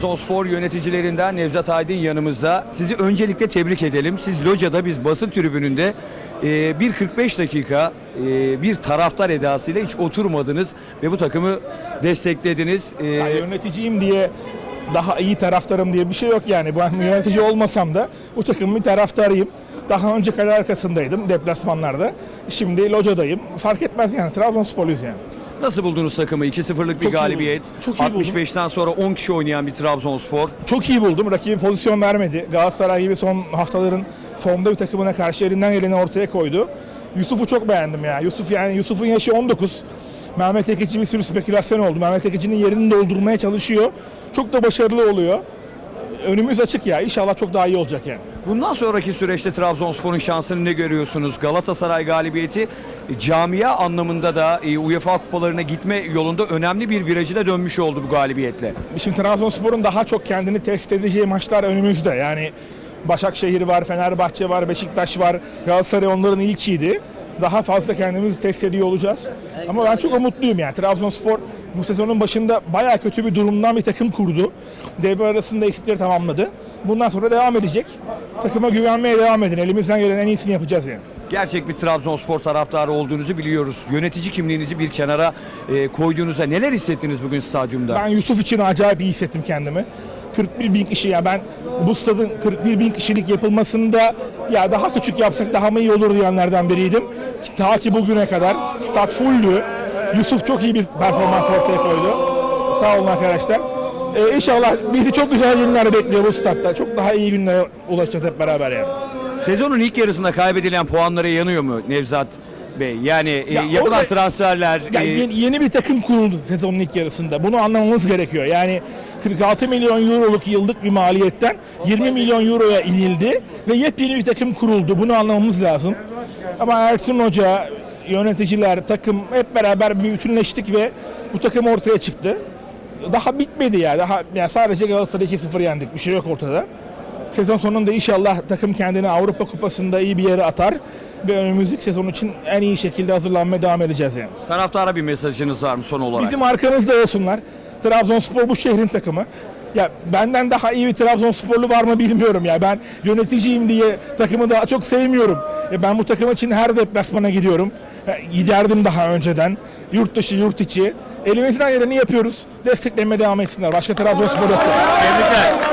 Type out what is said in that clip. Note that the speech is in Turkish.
Trabzonspor yöneticilerinden Nevzat Aydın yanımızda. Sizi öncelikle tebrik edelim. Siz locada biz basın tribününde e, bir 45 dakika e, bir taraftar edasıyla hiç oturmadınız ve bu takımı desteklediniz. E, Yani yöneticiyim diye daha iyi taraftarım diye bir şey yok yani. Ben yönetici olmasam da bu takımın bir taraftarıyım. Daha önce kale arkasındaydım deplasmanlarda. Şimdi locadayım. Fark etmez yani Trabzonsporluyuz yani. Nasıl buldunuz takımı? 2-0'lık bir Çok iyi galibiyet. buldum. Çok iyi buldum. 65'ten sonra 10 kişi oynayan bir Trabzonspor. Çok iyi buldum. Rakibi pozisyon vermedi. Galatasaray gibi son haftaların formda bir takımına karşı elinden geleni ortaya koydu. Yusuf'u çok beğendim ya. Yusuf yani Yusuf'un yaşı 19. Mehmet Ekici bir sürü spekülasyon oldu. Mehmet Ekici'nin yerini doldurmaya çalışıyor. Çok da başarılı oluyor. Önümüz açık ya. İnşallah çok daha iyi olacak yani. Bundan sonraki süreçte Trabzonspor'un şansını ne görüyorsunuz? Galatasaray galibiyeti camia anlamında da e, UEFA kupalarına gitme yolunda önemli bir virajı da dönmüş oldu bu galibiyetle. Şimdi Trabzonspor'un daha çok kendini test edeceği maçlar önümüzde. Yani Başakşehir var, Fenerbahçe var, Beşiktaş var. Galatasaray onların ilkiydi. Daha fazla kendimizi test ediyor olacağız. Ama ben çok umutluyum yani. Trabzonspor bu sezonun başında bayağı kötü bir durumdan bir takım kurdu. Devre arasında eksikleri tamamladı. Bundan sonra devam edecek. Takıma güvenmeye devam edin. Elimizden gelen en iyisini yapacağız yani. Gerçek bir Trabzonspor taraftarı olduğunuzu biliyoruz. Yönetici kimliğinizi bir kenara e, koyduğunuzda neler hissettiniz bugün stadyumda? Ben Yusuf için acayip iyi hissettim kendimi. 41 bin kişi ya ben bu stadın 41 bin kişilik yapılmasında ya daha küçük yapsak daha mı iyi olur diyenlerden biriydim. Ta ki bugüne kadar stat fulldü. Yusuf çok iyi bir performans ortaya koydu. Sağ olun arkadaşlar. Ee, inşallah bizi çok güzel günler bekliyor bu statta. Çok daha iyi günlere ulaşacağız hep beraber yani. Sezonun ilk yarısında kaybedilen puanlara yanıyor mu Nevzat Bey? Yani e, Ya yapılan orada- transferler... Ya e, yeni, yeni bir takım kuruldu sezonun ilk yarısında. Bunu anlamamız gerekiyor. Yani 46 milyon euroluk yıllık bir maliyetten 20 milyon euroya inildi ve yepyeni bir takım kuruldu. Bunu anlamamız lazım. Ama Ersun Hoca, yöneticiler, takım hep beraber bir bütünleştik ve bu takım ortaya çıktı. Daha bitmedi ya. Daha yani sadece Galatasaray 2-0 yendik. Bir şey yok ortada. Sezon sonunda inşallah takım kendini Avrupa Kupası'nda iyi bir yere atar ve önümüzdeki sezon için en iyi şekilde hazırlanmaya devam edeceğiz yani. Taraftara bir mesajınız var mı son olarak? Bizim arkamızda olsunlar. Trabzonspor bu şehrin takımı. Ya benden daha iyi bir Trabzonsporlu var mı bilmiyorum ya. Ben yöneticiyim diye takımı daha çok sevmiyorum. Ya ben bu takım için her deplasmana gidiyorum. Giderdim daha önceden. Yurt dışı, yurt içi. Elimizden geleni yapıyoruz. Desteklemeye devam etsinler. Başka Trabzonspor yok. Tebrikler.